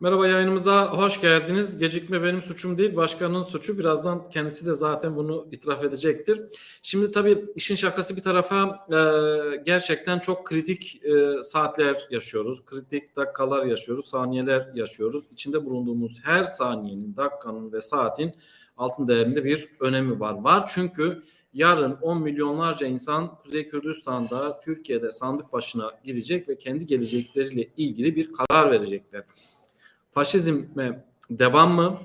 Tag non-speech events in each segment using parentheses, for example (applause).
Merhaba yayınımıza hoş geldiniz. Gecikme benim suçum değil, başkanın suçu. Birazdan kendisi de zaten bunu itiraf edecektir. Şimdi tabii işin şakası bir tarafa e, gerçekten çok kritik e, saatler yaşıyoruz. Kritik dakikalar yaşıyoruz, saniyeler yaşıyoruz. İçinde bulunduğumuz her saniyenin, dakikanın ve saatin altın değerinde bir önemi var. Var çünkü yarın 10 milyonlarca insan Kuzey Kürdistan'da, Türkiye'de sandık başına gidecek ve kendi gelecekleriyle ilgili bir karar verecekler faşizme devam mı?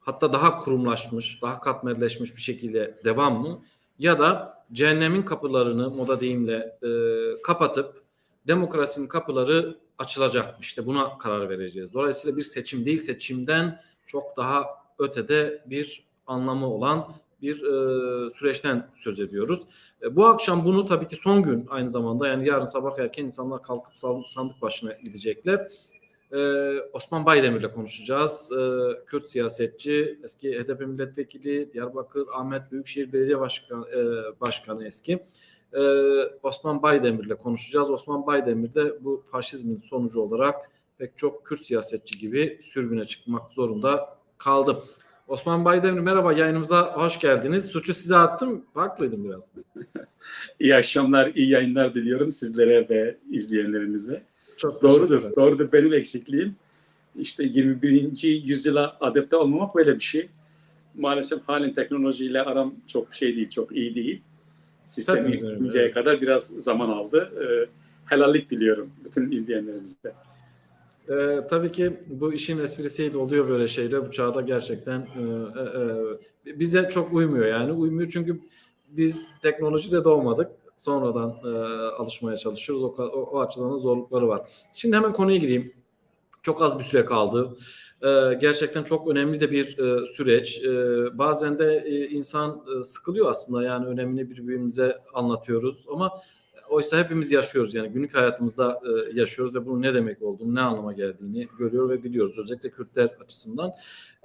Hatta daha kurumlaşmış, daha katmerleşmiş bir şekilde devam mı? Ya da cehennemin kapılarını moda deyimle e, kapatıp demokrasinin kapıları açılacak mı? İşte buna karar vereceğiz. Dolayısıyla bir seçim değil, seçimden çok daha ötede bir anlamı olan bir e, süreçten söz ediyoruz. E, bu akşam bunu tabii ki son gün aynı zamanda yani yarın sabah erken insanlar kalkıp sandık başına gidecekler. Ee, Osman Baydemir'le konuşacağız. Ee, Kürt siyasetçi, eski HDP milletvekili, Diyarbakır Ahmet Büyükşehir Belediye Başkanı, e, Başkanı eski. Ee, Osman Baydemir'le konuşacağız. Osman Baydemir de bu faşizmin sonucu olarak pek çok Kürt siyasetçi gibi sürgüne çıkmak zorunda kaldı. Osman Baydemir merhaba yayınımıza hoş geldiniz. Suçu size attım. Haklıydım biraz. (laughs) İyi akşamlar, iyi yayınlar diliyorum sizlere ve izleyenlerinize. Çok Doğrudur, doğrudur. Benim eksikliğim. İşte 21. yüzyıla adapte olmamak böyle bir şey. Maalesef halen teknolojiyle aram çok şey değil, çok iyi değil. Sistemi evet. kadar biraz zaman aldı. Ee, helallik diliyorum bütün izleyenlerinize. Ee, tabii ki bu işin esprisiydi oluyor böyle şeyler. Bu çağda gerçekten e, e, e, bize çok uymuyor yani. Uymuyor çünkü biz teknolojide doğmadık. Sonradan e, alışmaya çalışıyoruz. O, o, o açıdan da zorlukları var. Şimdi hemen konuya gireyim. Çok az bir süre kaldı. E, gerçekten çok önemli de bir e, süreç. E, bazen de e, insan e, sıkılıyor aslında yani önemini birbirimize anlatıyoruz ama Oysa hepimiz yaşıyoruz yani günlük hayatımızda e, yaşıyoruz ve bunun ne demek olduğunu, ne anlama geldiğini görüyor ve biliyoruz. Özellikle Kürtler açısından.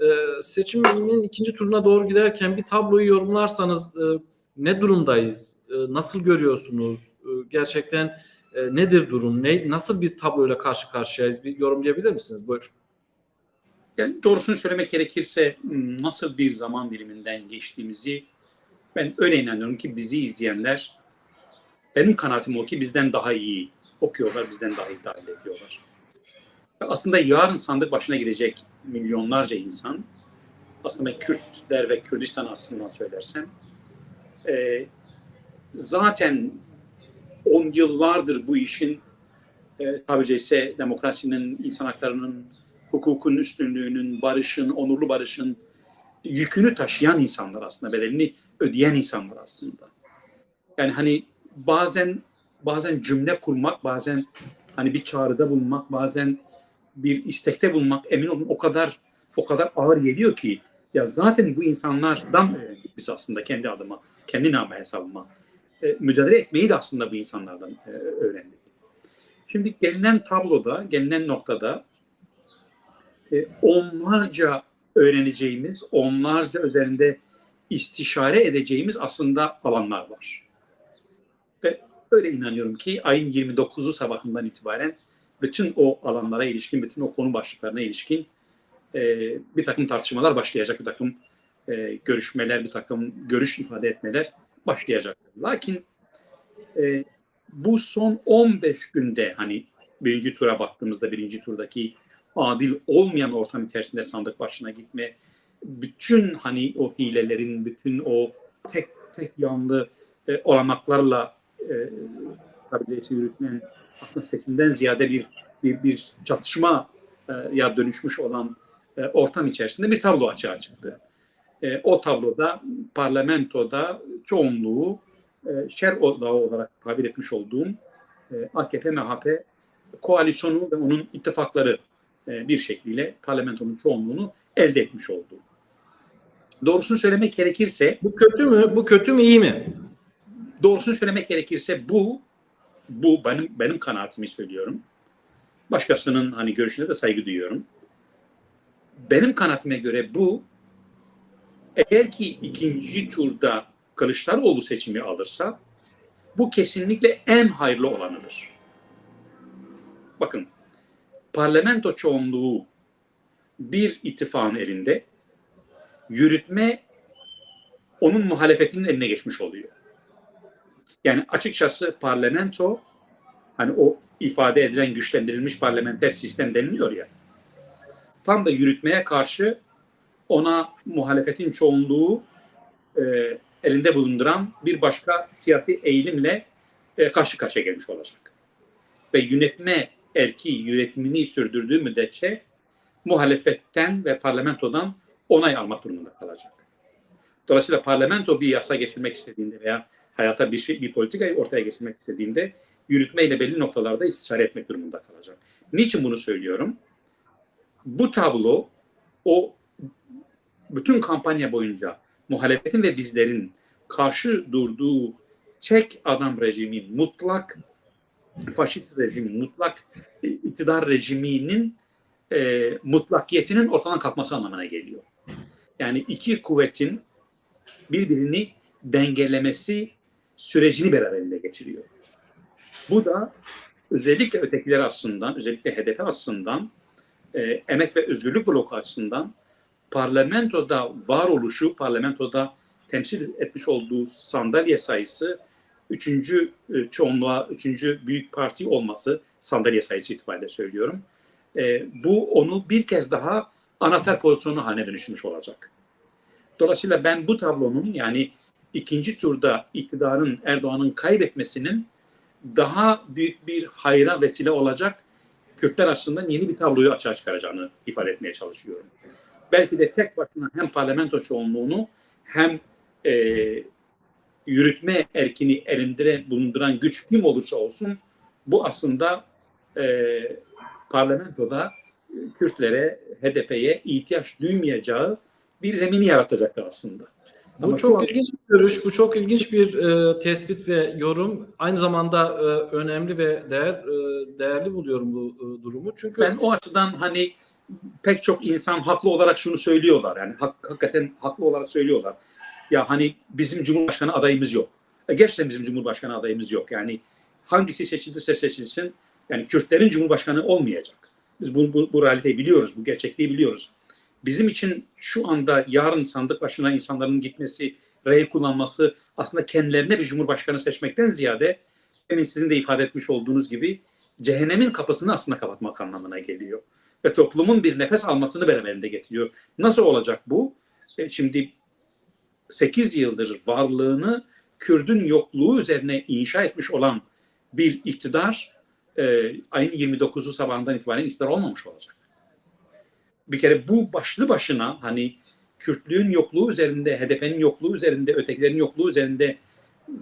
E, seçimin ikinci turuna doğru giderken bir tabloyu yorumlarsanız e, ne durumdayız, nasıl görüyorsunuz, e, gerçekten e, nedir durum, ne, nasıl bir tabloyla karşı karşıyayız bir yorumlayabilir misiniz? Buyur. Yani doğrusunu söylemek gerekirse nasıl bir zaman diliminden geçtiğimizi ben öyle inanıyorum ki bizi izleyenler benim kanaatim o ki bizden daha iyi okuyorlar, bizden daha iyi tahlil ediyorlar. Aslında yarın sandık başına gidecek milyonlarca insan, aslında ben Kürtler ve Kürdistan aslında söylersem, e, zaten on yıllardır bu işin e, tabiri caizse demokrasinin, insan haklarının, hukukun üstünlüğünün, barışın, onurlu barışın yükünü taşıyan insanlar aslında, bedelini ödeyen insanlar aslında. Yani hani bazen bazen cümle kurmak, bazen hani bir çağrıda bulunmak, bazen bir istekte bulunmak emin olun o kadar o kadar ağır geliyor ki ya zaten bu insanlardan biz aslında kendi adıma, kendi nama hesabıma. E, mücadele etmeyi de aslında bu insanlardan e, öğrendik. Şimdi gelinen tabloda, gelinen noktada e, onlarca öğreneceğimiz, onlarca üzerinde istişare edeceğimiz aslında alanlar var. Ve öyle inanıyorum ki ayın 29'u sabahından itibaren bütün o alanlara ilişkin, bütün o konu başlıklarına ilişkin bir takım tartışmalar başlayacak, bir takım görüşmeler, bir takım görüş ifade etmeler başlayacak. Lakin e, bu son 15 günde hani birinci tura baktığımızda birinci turdaki adil olmayan ortam içerisinde sandık başına gitme, bütün hani o hilelerin, bütün o tek tek yanlı e, olanaklarla e, kabiliyeti yürütmenin aslında seçimden ziyade bir bir, bir çatışma e, ya dönüşmüş olan e, ortam içerisinde bir tablo açığa çıktı. E, o tabloda parlamentoda çoğunluğu e, şer odağı olarak tabir etmiş olduğum e, AKP, MHP koalisyonu ve onun ittifakları e, bir şekliyle parlamentonun çoğunluğunu elde etmiş oldu. Doğrusunu söylemek gerekirse Bu kötü mü? Bu kötü mü iyi mi? doğrusunu söylemek gerekirse bu bu benim benim kanaatimi söylüyorum. Başkasının hani görüşüne de saygı duyuyorum. Benim kanaatime göre bu eğer ki ikinci turda Kılıçdaroğlu seçimi alırsa bu kesinlikle en hayırlı olanıdır. Bakın parlamento çoğunluğu bir ittifakın elinde, yürütme onun muhalefetinin eline geçmiş oluyor. Yani açıkçası parlamento hani o ifade edilen güçlendirilmiş parlamenter sistem deniliyor ya. Tam da yürütmeye karşı ona muhalefetin çoğunluğu e, elinde bulunduran bir başka siyasi eğilimle e, karşı karşıya gelmiş olacak. Ve yönetme erki yönetimini sürdürdüğü müddetçe muhalefetten ve parlamentodan onay almak durumunda kalacak. Dolayısıyla parlamento bir yasa geçirmek istediğinde veya hayata bir şey, bir politikayı ortaya geçirmek istediğinde yürütmeyle belli noktalarda istişare etmek durumunda kalacak. Niçin bunu söylüyorum? Bu tablo o bütün kampanya boyunca muhalefetin ve bizlerin karşı durduğu çek adam rejimi, mutlak faşist rejim, mutlak e, iktidar rejiminin e, mutlakiyetinin ortadan kalkması anlamına geliyor. Yani iki kuvvetin birbirini dengelemesi sürecini beraberinde getiriyor. Bu da özellikle ötekiler açısından, özellikle HDP açısından, e, emek ve özgürlük bloku açısından parlamentoda varoluşu, parlamentoda temsil etmiş olduğu sandalye sayısı üçüncü e, çoğunluğa, üçüncü büyük parti olması sandalye sayısı itibariyle söylüyorum. E, bu onu bir kez daha anahtar pozisyonu haline dönüşmüş olacak. Dolayısıyla ben bu tablonun yani ikinci turda iktidarın Erdoğan'ın kaybetmesinin daha büyük bir hayra vesile olacak Kürtler açısından yeni bir tabloyu açığa çıkaracağını ifade etmeye çalışıyorum. Belki de tek başına hem parlamento çoğunluğunu hem e, yürütme erkini elinde bulunduran güç kim olursa olsun bu aslında e, parlamentoda Kürtlere, HDP'ye ihtiyaç duymayacağı bir zemini yaratacaktır aslında. Bu Ama çok ilginç bir görüş, bu çok ilginç bir e, tespit ve yorum. Aynı zamanda e, önemli ve değer e, değerli buluyorum bu e, durumu. Çünkü Ben o açıdan hani pek çok insan haklı olarak şunu söylüyorlar. Yani hak, hakikaten haklı olarak söylüyorlar. Ya hani bizim Cumhurbaşkanı adayımız yok. E, gerçekten bizim Cumhurbaşkanı adayımız yok. Yani hangisi seçilirse seçilsin yani Kürtlerin Cumhurbaşkanı olmayacak. Biz bu, bu, bu realiteyi biliyoruz, bu gerçekliği biliyoruz. Bizim için şu anda yarın sandık başına insanların gitmesi, rey kullanması aslında kendilerine bir Cumhurbaşkanı seçmekten ziyade demin sizin de ifade etmiş olduğunuz gibi cehennemin kapısını aslında kapatmak anlamına geliyor. Ve toplumun bir nefes almasını beraberinde getiriyor. Nasıl olacak bu? E, şimdi 8 yıldır varlığını Kürdün yokluğu üzerine inşa etmiş olan bir iktidar e, ayın 29'u sabahından itibaren iktidar olmamış olacak. Bir kere bu başlı başına hani Kürtlüğün yokluğu üzerinde, HDP'nin yokluğu üzerinde, ötekilerin yokluğu üzerinde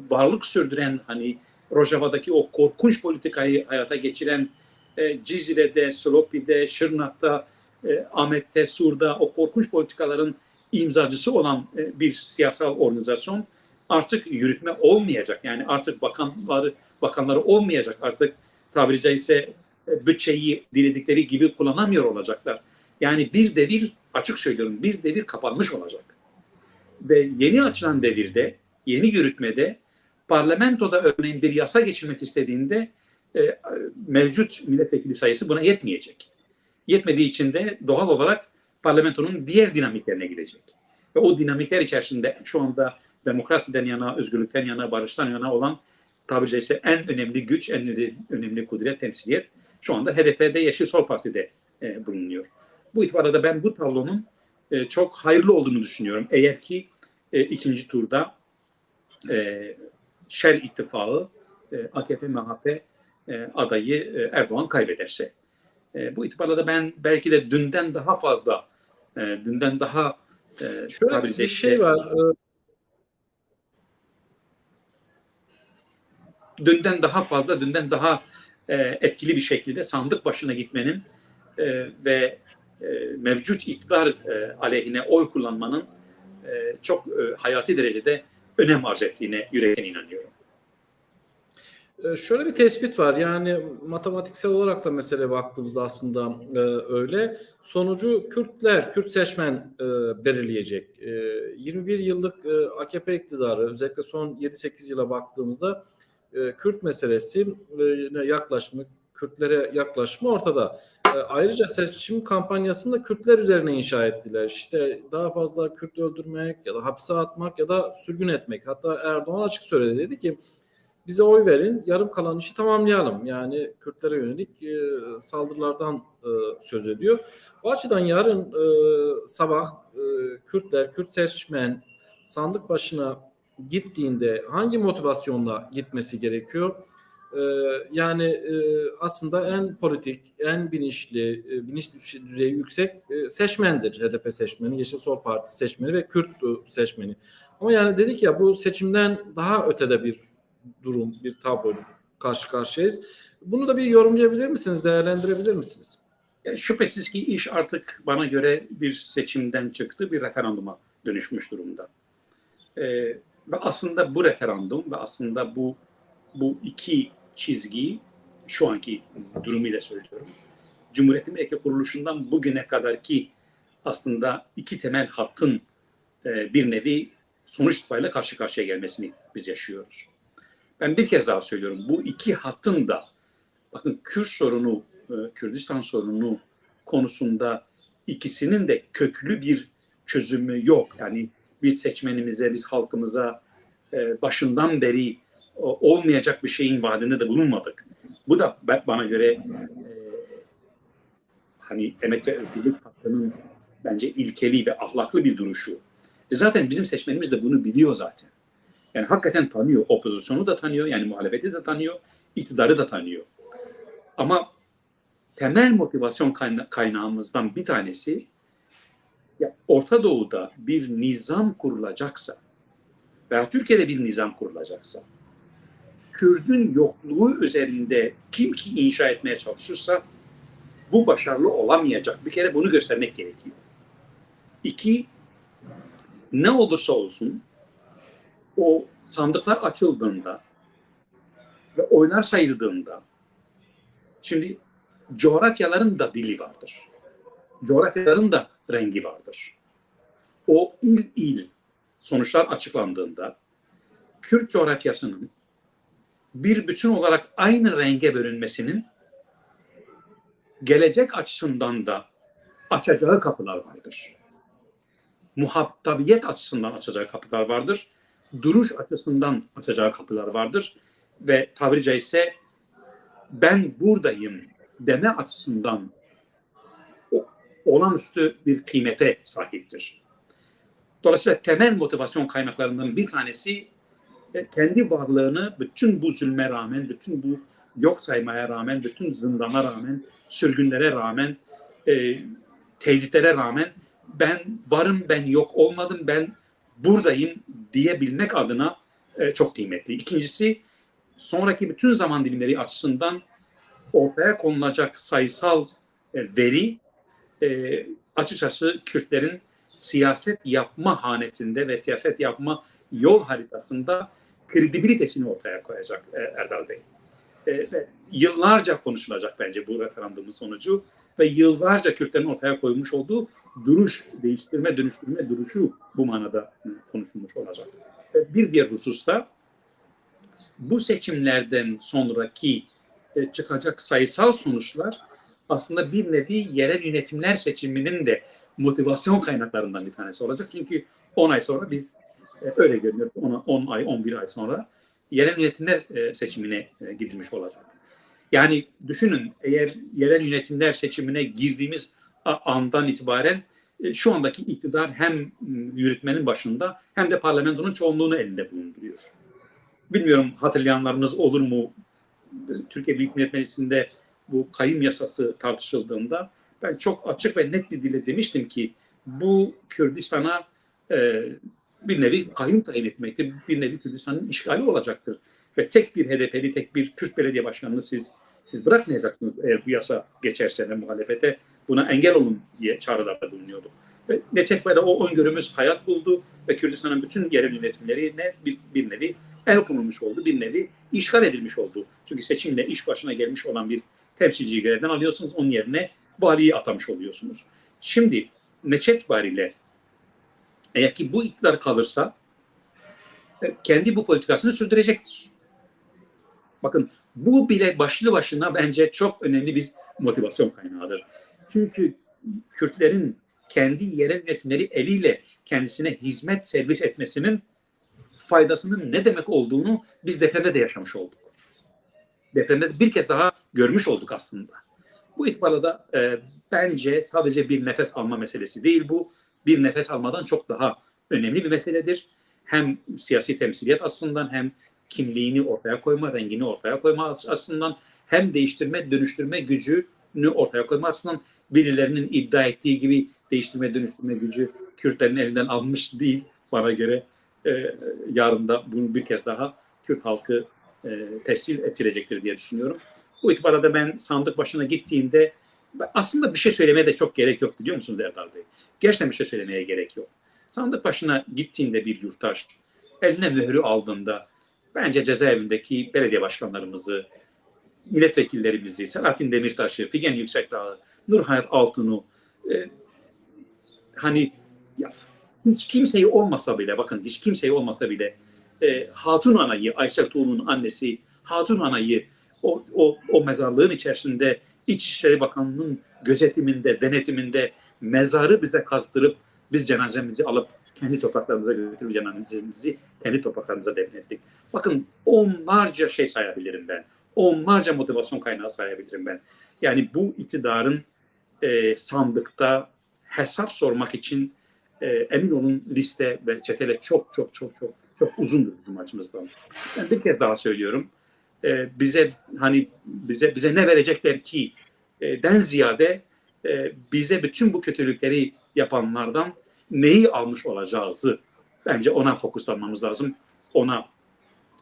varlık sürdüren hani Rojava'daki o korkunç politikayı hayata geçiren e, Cizre'de, Slopi'de, Şırnak'ta, e, Ahmet'te, Sur'da o korkunç politikaların imzacısı olan e, bir siyasal organizasyon artık yürütme olmayacak. Yani artık bakanları bakanları olmayacak. Artık tabiri caizse e, bütçeyi diledikleri gibi kullanamıyor olacaklar. Yani bir devir açık söylüyorum bir devir kapanmış olacak. Ve yeni açılan devirde, yeni yürütmede parlamentoda örneğin bir yasa geçirmek istediğinde e, mevcut milletvekili sayısı buna yetmeyecek. Yetmediği için de doğal olarak parlamentonun diğer dinamiklerine gidecek. Ve o dinamikler içerisinde şu anda demokrasiden yana, özgürlükten yana, barıştan yana olan tabiri caizse en önemli güç, en önemli, kudret, temsiliyet şu anda HDP'de, Yeşil Sol Parti'de e, bulunuyor. Bu itibarla da ben bu tablonun e, çok hayırlı olduğunu düşünüyorum. Eğer ki e, ikinci turda e, Şer İttifakı, e, AKP, MHP e, adayı e, Erdoğan kaybederse. E, bu itibarla da ben belki de dünden daha fazla, e, dünden daha e, şöyle bir şey var. dünden daha fazla, dünden daha e, etkili bir şekilde sandık başına gitmenin e, ve e, mevcut iktidar e, aleyhine oy kullanmanın e, çok e, hayati derecede önem arz ettiğine yürekten inanıyorum. Ee, Şöyle bir tespit var yani matematiksel olarak da mesele baktığımızda aslında e, öyle. Sonucu Kürtler, Kürt seçmen e, belirleyecek. E, 21 yıllık e, AKP iktidarı özellikle son 7-8 yıla baktığımızda e, Kürt meselesi e, yaklaşık Kürtlere yaklaşımı ortada. E, ayrıca seçim kampanyasını da Kürtler üzerine inşa ettiler. İşte daha fazla Kürt öldürmek ya da hapse atmak ya da sürgün etmek. Hatta Erdoğan açık söyledi dedi ki bize oy verin, yarım kalan işi tamamlayalım. Yani Kürtlere yönelik e, saldırılardan e, söz ediyor. Bu açıdan yarın e, sabah e, Kürtler, Kürt seçmen sandık başına gittiğinde hangi motivasyonla gitmesi gerekiyor? E, yani e, aslında en politik, en bilinçli, e, bilinç düzeyi yüksek e, seçmendir. HDP seçmeni, Yeşil Sol Partisi seçmeni ve Kürt seçmeni. Ama yani dedik ya bu seçimden daha ötede bir durum, bir tablo karşı karşıyayız. Bunu da bir yorumlayabilir misiniz, değerlendirebilir misiniz? Yani şüphesiz ki iş artık bana göre bir seçimden çıktı, bir referanduma dönüşmüş durumda. Ee, ve aslında bu referandum ve aslında bu bu iki çizgiyi şu anki durumuyla söylüyorum. Cumhuriyetin eke kuruluşundan bugüne kadar ki aslında iki temel hattın e, bir nevi sonuç itibariyle karşı karşıya gelmesini biz yaşıyoruz. Ben bir kez daha söylüyorum. Bu iki hattın da bakın Kürt sorunu, e, Kürdistan sorunu konusunda ikisinin de köklü bir çözümü yok. Yani biz seçmenimize, biz halkımıza e, başından beri o- olmayacak bir şeyin vaadinde de bulunmadık. Bu da bana göre e, hani emek ve özgürlük hattının bence ilkeli ve ahlaklı bir duruşu. E zaten bizim seçmenimiz de bunu biliyor zaten. Yani hakikaten tanıyor. Opozisyonu da tanıyor. Yani muhalefeti de tanıyor. iktidarı da tanıyor. Ama temel motivasyon kayna- kaynağımızdan bir tanesi ya Orta Doğu'da bir nizam kurulacaksa veya Türkiye'de bir nizam kurulacaksa Kürdün yokluğu üzerinde kim ki inşa etmeye çalışırsa bu başarılı olamayacak. Bir kere bunu göstermek gerekiyor. İki, ne olursa olsun o sandıklar açıldığında ve oylar sayıldığında şimdi coğrafyaların da dili vardır. Coğrafyaların da rengi vardır. O il il sonuçlar açıklandığında Kürt coğrafyasının bir bütün olarak aynı renge bölünmesinin gelecek açısından da açacağı kapılar vardır. Muhatabiyet açısından açacağı kapılar vardır. Duruş açısından açacağı kapılar vardır. Ve tabiri caizse ben buradayım deme açısından olağanüstü bir kıymete sahiptir. Dolayısıyla temel motivasyon kaynaklarından bir tanesi e, kendi varlığını bütün bu zulme rağmen, bütün bu yok saymaya rağmen, bütün zindana rağmen, sürgünlere rağmen, e, tehditlere rağmen ben varım, ben yok olmadım, ben buradayım diyebilmek adına e, çok kıymetli. İkincisi sonraki bütün zaman dilimleri açısından ortaya konulacak sayısal e, veri e, açıkçası Kürtlerin siyaset yapma hanesinde ve siyaset yapma yol haritasında kredibilitesini ortaya koyacak e, Erdal Bey. E, ve yıllarca konuşulacak bence bu referandumun sonucu ve yıllarca Kürtlerin ortaya koymuş olduğu duruş, değiştirme, dönüştürme duruşu bu manada e, konuşulmuş olacak. E, bir diğer hususta bu seçimlerden sonraki e, çıkacak sayısal sonuçlar aslında bir nevi yerel yönetimler seçiminin de motivasyon kaynaklarından bir tanesi olacak. Çünkü 10 ay sonra biz öyle görünüyor. 10, 10 ay, 11 ay sonra yerel yönetimler seçimine gidilmiş olacak. Yani düşünün eğer yerel yönetimler seçimine girdiğimiz andan itibaren e, şu andaki iktidar hem yürütmenin başında hem de parlamentonun çoğunluğunu elinde bulunduruyor. Bilmiyorum hatırlayanlarınız olur mu? Türkiye Büyük Millet Meclisi'nde bu kayım yasası tartışıldığında ben çok açık ve net bir dille demiştim ki bu Kürdistan'a e, bir nevi kayyum tayin etmektir. Bir nevi Kürdistan'ın işgali olacaktır. Ve tek bir HDP'li, tek bir Kürt belediye başkanını siz, siz bırakmayacaksınız eğer bu yasa geçerse ve muhalefete buna engel olun diye çağrılarda bulunuyorduk. Ve neticede o öngörümüz hayat buldu ve Kürdistan'ın bütün yerel yönetimlerine bir, bir nevi el konulmuş oldu, bir nevi işgal edilmiş oldu. Çünkü seçimle iş başına gelmiş olan bir temsilciyi görevden alıyorsunuz, onun yerine valiyi atamış oluyorsunuz. Şimdi neçe itibariyle eğer ki bu iktidar kalırsa e, kendi bu politikasını sürdürecektir. Bakın Bu bile başlı başına bence çok önemli bir motivasyon kaynağıdır. Çünkü Kürtlerin kendi yerel yönetimleri eliyle kendisine hizmet servis etmesinin faydasının ne demek olduğunu biz depremde de yaşamış olduk. Depremde de bir kez daha görmüş olduk aslında. Bu itibarla da e, bence sadece bir nefes alma meselesi değil bu. Bir nefes almadan çok daha önemli bir meseledir. Hem siyasi temsiliyet açısından hem kimliğini ortaya koyma, rengini ortaya koyma açısından hem değiştirme, dönüştürme gücünü ortaya koyma açısından birilerinin iddia ettiği gibi değiştirme, dönüştürme gücü Kürtlerin elinden almış değil bana göre. E, yarın da bunu bir kez daha Kürt halkı e, tescil ettirecektir diye düşünüyorum. Bu itibarla ben sandık başına gittiğimde aslında bir şey söylemeye de çok gerek yok biliyor musunuz Erdal Bey? Gerçekten bir şey söylemeye gerek yok. Sandık başına gittiğinde bir yurttaş eline mührü aldığında bence cezaevindeki belediye başkanlarımızı, milletvekillerimizi, Selahattin Demirtaş'ı, Figen Yüksekdağ'ı, Nurhayat Altun'u e, hani ya, hiç kimseyi olmasa bile bakın hiç kimseyi olmasa bile e, Hatun Ana'yı, Aysel Tuğ'un annesi Hatun Ana'yı o, o, o mezarlığın içerisinde İçişleri Bakanlığı'nın gözetiminde, denetiminde mezarı bize kazdırıp biz cenazemizi alıp kendi topraklarımıza götürüp cenazemizi kendi topraklarımıza defnettik. Bakın onlarca şey sayabilirim ben. Onlarca motivasyon kaynağı sayabilirim ben. Yani bu iktidarın e, sandıkta hesap sormak için e, emin olun liste ve çetele çok çok çok çok çok uzundur bizim açımızdan. Ben bir kez daha söylüyorum. E, bize hani bize bize ne verecekler ki e, den ziyade e, bize bütün bu kötülükleri yapanlardan neyi almış olacağızı bence ona fokuslanmamız lazım. Ona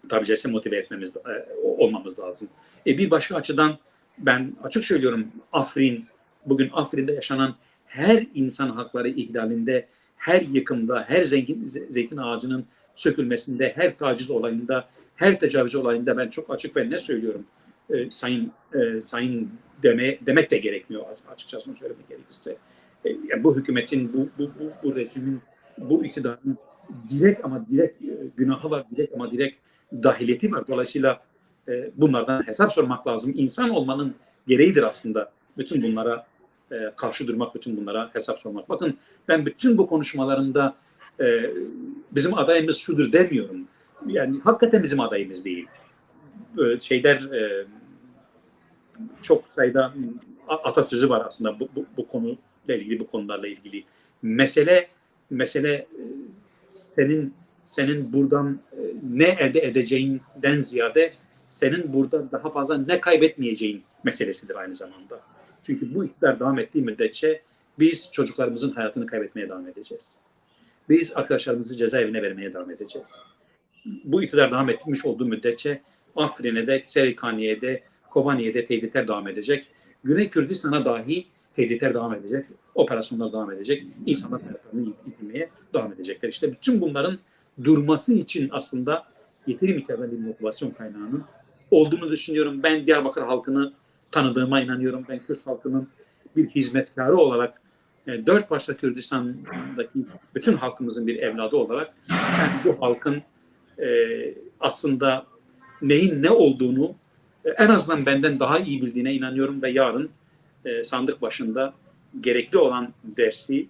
tabii caizse motive etmemiz e, olmamız lazım. E, bir başka açıdan ben açık söylüyorum Afrin bugün Afrin'de yaşanan her insan hakları ihlalinde, her yıkımda, her zengin zeytin ağacının sökülmesinde, her taciz olayında, her tecavüz olayında ben çok açık ve ne söylüyorum e, sayın e, sayın deme, demek de gerekmiyor açıkçası söylemek gerekirse. E, yani bu hükümetin, bu, bu, bu, bu rejimin, bu iktidarın direkt ama direkt e, günahı var, direkt ama direkt dahiliyeti var. Dolayısıyla e, bunlardan hesap sormak lazım. İnsan olmanın gereğidir aslında bütün bunlara e, karşı durmak, bütün bunlara hesap sormak. Bakın ben bütün bu konuşmalarımda e, bizim adayımız şudur demiyorum. Yani hakikaten bizim adayımız değil. E, şeyler e, çok sayıda atasözü var aslında bu, bu, bu konuyla ilgili, bu konularla ilgili. Mesele mesele e, senin senin buradan e, ne elde edeceğinden ziyade senin burada daha fazla ne kaybetmeyeceğin meselesidir aynı zamanda. Çünkü bu iktidar devam ettiği müddetçe biz çocuklarımızın hayatını kaybetmeye devam edeceğiz. Biz arkadaşlarımızı cezaevine vermeye devam edeceğiz. Bu iktidar devam etmiş olduğu müddetçe Afrin'e de, Serikaniye'de, de, Kobaniye'de tehditler devam edecek. Güney Kürdistan'a dahi tehditler devam edecek. Operasyonlar devam edecek. İnsanlar hayatlarını yitirmeye devam edecekler. İşte bütün bunların durması için aslında yeteri miktarda bir motivasyon kaynağının olduğunu düşünüyorum. Ben Diyarbakır halkını tanıdığıma inanıyorum. Ben Kürt halkının bir hizmetkarı olarak e, dört başta Kürdistan'daki bütün halkımızın bir evladı olarak ben bu halkın e, aslında neyin ne olduğunu e, en azından benden daha iyi bildiğine inanıyorum ve yarın e, sandık başında gerekli olan dersi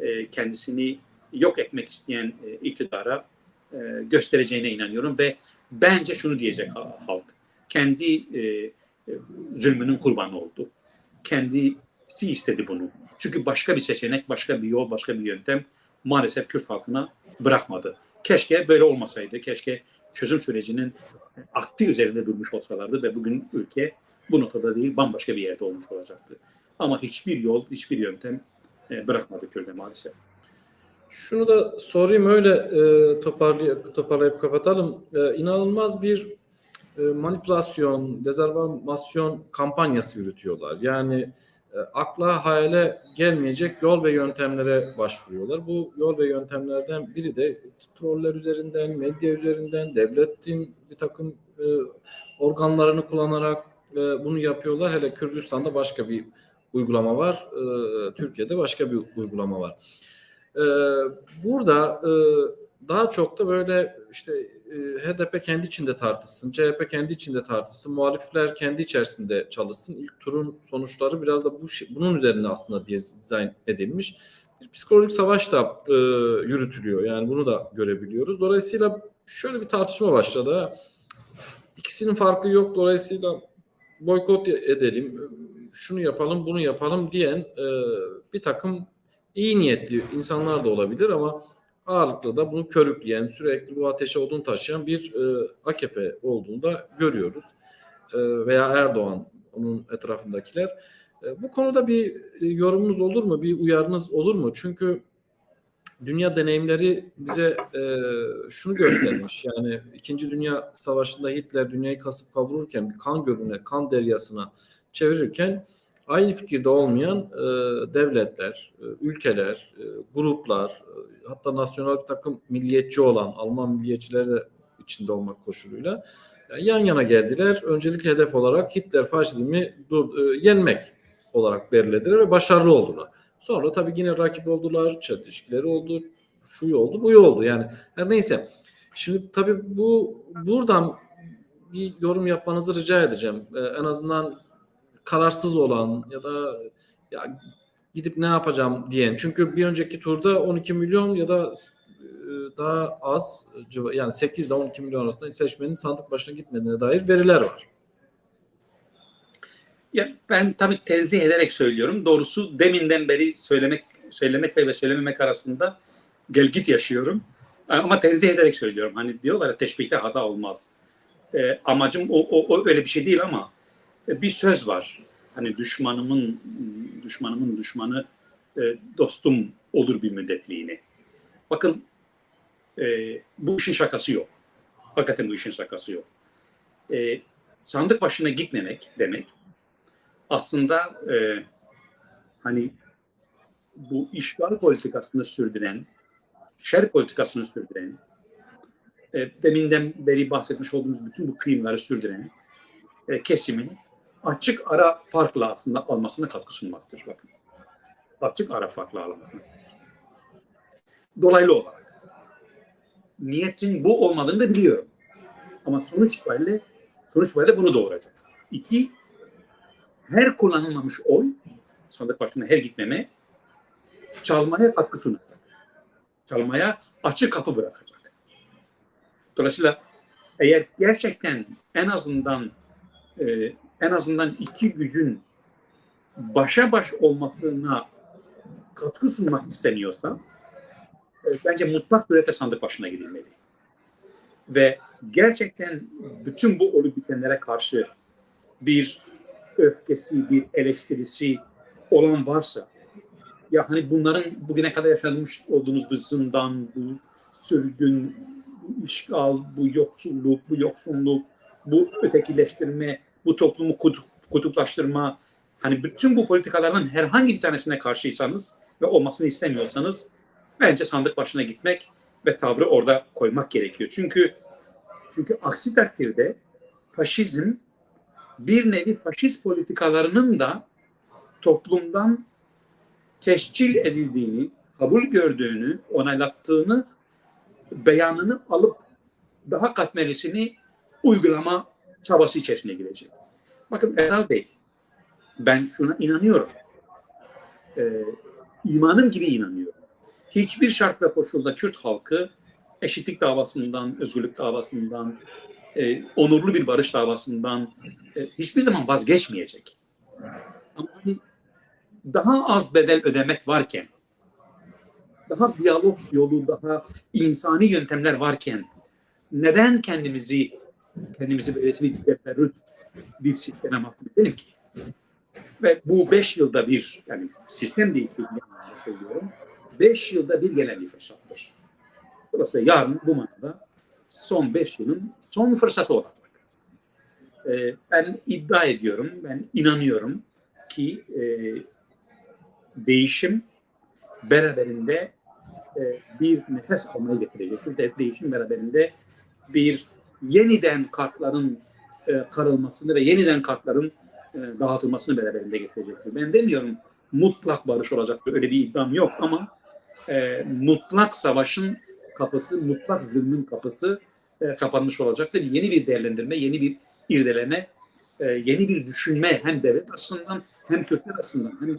e, kendisini yok etmek isteyen e, iktidara e, göstereceğine inanıyorum ve bence şunu diyecek halk. Kendi e, zulmünün kurbanı oldu. Kendisi istedi bunu. Çünkü başka bir seçenek, başka bir yol, başka bir yöntem maalesef Kürt halkına bırakmadı. Keşke böyle olmasaydı. Keşke çözüm sürecinin aklı üzerinde durmuş olsalardı ve bugün ülke bu noktada değil bambaşka bir yerde olmuş olacaktı. Ama hiçbir yol, hiçbir yöntem bırakmadı Kürt'e maalesef. Şunu da sorayım öyle e, toparlayıp, kapatalım. E, inanılmaz bir e, manipülasyon, dezarmasyon kampanyası yürütüyorlar. Yani e, akla hayale gelmeyecek yol ve yöntemlere başvuruyorlar. Bu yol ve yöntemlerden biri de troller üzerinden, medya üzerinden, devletin bir takım e, organlarını kullanarak e, bunu yapıyorlar. Hele Kürdistan'da başka bir uygulama var. E, Türkiye'de başka bir uygulama var. E, burada e, daha çok da böyle işte e, HDP kendi içinde tartışsın, CHP kendi içinde tartışsın, muhalifler kendi içerisinde çalışsın. İlk turun sonuçları biraz da bu bunun üzerine aslında diz- dizayn edilmiş. Bir psikolojik savaş da e, yürütülüyor. Yani bunu da görebiliyoruz. Dolayısıyla şöyle bir tartışma başladı. İkisinin farkı yok. Dolayısıyla boykot edelim, şunu yapalım, bunu yapalım diyen e, bir takım iyi niyetli insanlar da olabilir ama ağırlıklı da bunu körükleyen, sürekli bu ateşe odun taşıyan bir e, AKP olduğunu da görüyoruz. E, veya Erdoğan, onun etrafındakiler. E, bu konuda bir e, yorumunuz olur mu? Bir uyarınız olur mu? Çünkü dünya deneyimleri bize e, şunu göstermiş. Yani İkinci Dünya Savaşı'nda Hitler dünyayı kasıp kavururken, kan gölüne, kan deryasına çevirirken aynı fikirde olmayan e, devletler, e, ülkeler, e, gruplar, e, hatta nasyonel bir takım milliyetçi olan Alman milliyetçileri de içinde olmak koşuluyla yani yan yana geldiler. Öncelik hedef olarak Hitler faşizmi dur, e, yenmek olarak belirlediler ve başarılı oldular. Sonra tabii yine rakip oldular, çelişkileri oldu, şu oldu, bu oldu. Yani her neyse. Şimdi tabii bu buradan bir yorum yapmanızı rica edeceğim. Ee, en azından kararsız olan ya da ya gidip ne yapacağım diyen. Çünkü bir önceki turda 12 milyon ya da e, daha az yani 8 ile 12 milyon arasında seçmenin sandık başına gitmediğine dair veriler var. Ya ben tabii tenzih ederek söylüyorum. Doğrusu deminden beri söylemek söylemek ve söylememek arasında gelgit yaşıyorum. Ama tenzih ederek söylüyorum. Hani diyorlar ya teşbihte hata olmaz. Ee, amacım o, o, o öyle bir şey değil ama e, bir söz var. Hani düşmanımın düşmanımın düşmanı e, dostum olur bir müddetliğine. Bakın e, bu işin şakası yok. Hakikaten bu işin şakası yok. E, sandık başına gitmemek demek aslında e, hani bu işgal politikasını sürdüren, şer politikasını sürdüren, e, deminden beri bahsetmiş olduğumuz bütün bu kıyımları sürdüren e, kesimin açık ara farkla aslında almasına katkı sunmaktır. Bakın. Açık ara farkla almasına. Dolaylı olarak. Niyetin bu olmadığını da biliyorum. Ama sonuç itibariyle sonuç itibariyle bunu doğuracak. İki, her kullanılmamış oy sandık başına her gitmeme çalmaya katkı sunacak. Çalmaya açık kapı bırakacak. Dolayısıyla eğer gerçekten en azından e, en azından iki gücün başa baş olmasına katkı sunmak isteniyorsa e, bence mutlak surette sandık başına gidilmeli. Ve gerçekten bütün bu olup bitenlere karşı bir öfkesi, bir eleştirisi olan varsa ya hani bunların bugüne kadar yaşanmış olduğumuz bu zindan, bu sürgün, bu işgal, bu yoksulluk, bu yoksunluk, bu ötekileştirme, bu toplumu kutup, kutuplaştırma hani bütün bu politikalardan herhangi bir tanesine karşıysanız ve olmasını istemiyorsanız bence sandık başına gitmek ve tavrı orada koymak gerekiyor. Çünkü çünkü aksi takdirde faşizm bir nevi faşist politikalarının da toplumdan teşkil edildiğini, kabul gördüğünü, onaylattığını, beyanını alıp daha katmerlisini uygulama çabası içerisine girecek. Bakın Erdal Bey, ben şuna inanıyorum. Ee, imanım gibi inanıyorum. Hiçbir şart ve koşulda Kürt halkı eşitlik davasından, özgürlük davasından, e, onurlu bir barış davasından e, hiçbir zaman vazgeçmeyecek. Ama hani daha az bedel ödemek varken, daha diyalog yolu, daha insani yöntemler varken neden kendimizi kendimizi böyle bir teferrüt bir sisteme mahkum edelim ki? Ve bu beş yılda bir, yani sistem değişikliği söylüyorum, beş yılda bir gelen bir fırsattır. Dolayısıyla yarın bu manada son beş yılın son fırsatı olacak. Ee, ben iddia ediyorum, ben inanıyorum ki e, değişim beraberinde e, bir nefes almayı getirecektir. De, değişim beraberinde bir yeniden kartların karılmasını ve yeniden kartların e, dağıtılmasını beraberinde getirecektir. Ben demiyorum mutlak barış olacak öyle bir iddiam yok ama e, mutlak savaşın kapısı, mutlak zulmün kapısı e, kapanmış olacaktır. Yeni bir değerlendirme, yeni bir irdeleme, e, yeni bir düşünme hem devlet açısından hem Kürtler açısından hem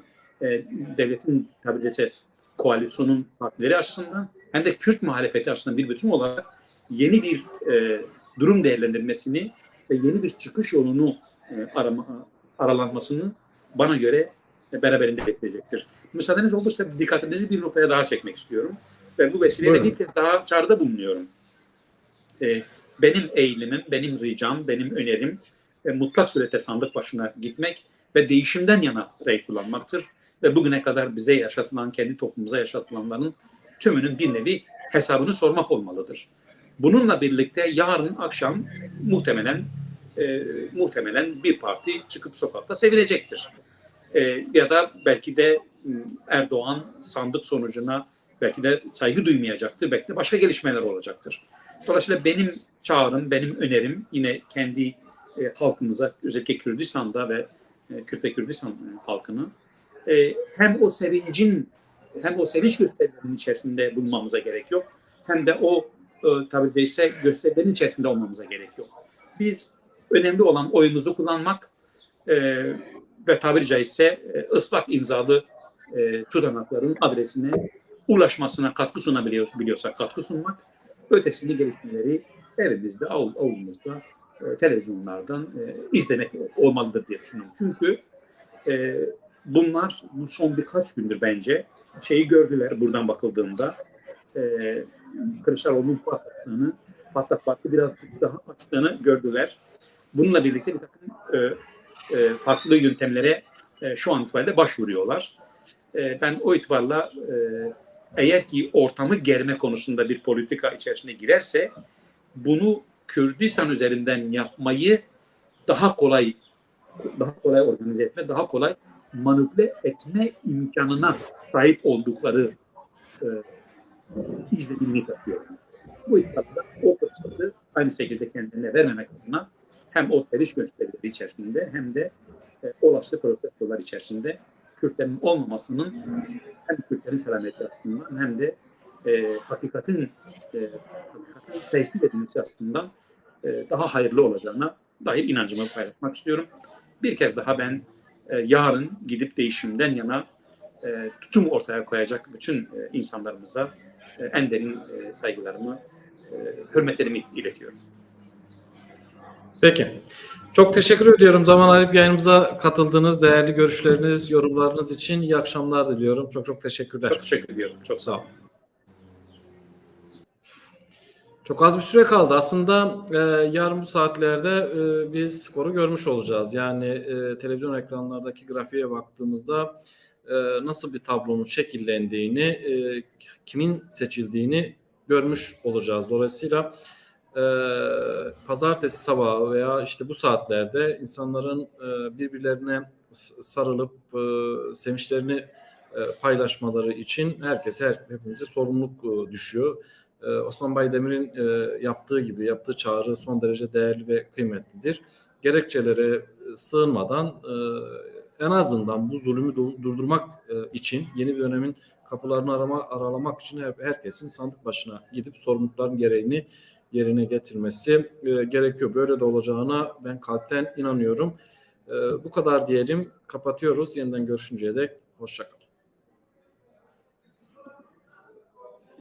e, devletin tabi caizse koalisyonun partileri açısından hem de Kürt muhalefeti açısından bir bütün olarak yeni bir e, durum değerlendirmesini ve yeni bir çıkış yolunu e, arama, aralanmasını bana göre e, beraberinde bekleyecektir. Müsaadeniz olursa dikkatinizi bir noktaya daha çekmek istiyorum. Ve bu vesileyle Buyurun. bir kez daha çağrıda bulunuyorum. E, benim eğilimim, benim ricam, benim önerim e, mutlak surette sandık başına gitmek ve değişimden yana rey kullanmaktır. Ve bugüne kadar bize yaşatılan, kendi toplumumuza yaşatılanların tümünün bir nevi hesabını sormak olmalıdır. Bununla birlikte yarın akşam muhtemelen e, muhtemelen bir parti çıkıp sokakta sevilecektir. E, ya da belki de Erdoğan sandık sonucuna belki de saygı duymayacaktır. Belki de başka gelişmeler olacaktır. Dolayısıyla benim çağrım, benim önerim yine kendi e, halkımıza, özellikle Kürdistan'da ve e, Kürt ve Kürdistan e, halkını e, hem o sevincin hem o sevinç gösterilerinin içerisinde bulunmamıza gerek yok. Hem de o e, tabii caizse gösterilerin içerisinde olmamıza gerek yok. Biz önemli olan oyumuzu kullanmak e, ve tabiri caizse e, ıslak imzalı e, tutanakların adresine ulaşmasına katkı sunabiliyorsak biliyorsak katkı sunmak, ötesini gelişmeleri evimizde, av- avlumuzda, e, televizyonlardan e, izlemek olmalıdır diye düşünüyorum. Çünkü e, bunlar bu son birkaç gündür bence şeyi gördüler buradan bakıldığında. E, Kılıçdaroğlu'nun fark attığını, hatta farklı birazcık daha açtığını gördüler. Bununla birlikte bir takım e, e, farklı yöntemlere e, şu an itibariyle başvuruyorlar. E, ben o itibarla e, eğer ki ortamı germe konusunda bir politika içerisine girerse bunu Kürdistan üzerinden yapmayı daha kolay daha kolay organize etme, daha kolay manipüle etme imkanına sahip oldukları e, izlenimini katıyor. Bu itibarla o fırsatı aynı şekilde kendine vermemek adına hem o seviş gösterileri içerisinde hem de e, olası protestolar içerisinde Kürtlerin olmamasının hem Kürtlerin selameti açısından hem de e, hakikatin e, hakikatin tehdit edilmesi açısından e, daha hayırlı olacağına dair inancımı paylaşmak istiyorum. Bir kez daha ben e, yarın gidip değişimden yana e, tutum ortaya koyacak bütün e, insanlarımıza en derin e, saygılarımı, e, hürmetlerimi iletiyorum. Peki. Çok teşekkür ediyorum zaman ayırıp yayınımıza katıldığınız değerli görüşleriniz, yorumlarınız için iyi akşamlar diliyorum. Çok çok teşekkürler. Çok teşekkür ediyorum. Çok sağ olun. Çok az bir süre kaldı. Aslında e, yarın bu saatlerde e, biz skoru görmüş olacağız. Yani e, televizyon ekranlardaki grafiğe baktığımızda e, nasıl bir tablonun şekillendiğini, e, kimin seçildiğini görmüş olacağız. Dolayısıyla e, pazartesi sabahı veya işte bu saatlerde insanların e, birbirlerine sarılıp e, sevinçlerini paylaşmaları için herkese, her, hepimize sorumluluk düşüyor. Osman Baydemir'in yaptığı gibi yaptığı çağrı son derece değerli ve kıymetlidir. Gerekçelere sığınmadan en azından bu zulümü du- durdurmak e, için yeni bir dönemin kapılarını arama, aralamak için her- herkesin sandık başına gidip sorumlulukların gereğini yerine getirmesi e, gerekiyor. Böyle de olacağına ben kalpten inanıyorum. E, bu kadar diyelim. Kapatıyoruz. Yeniden görüşünceye dek hoşçakalın.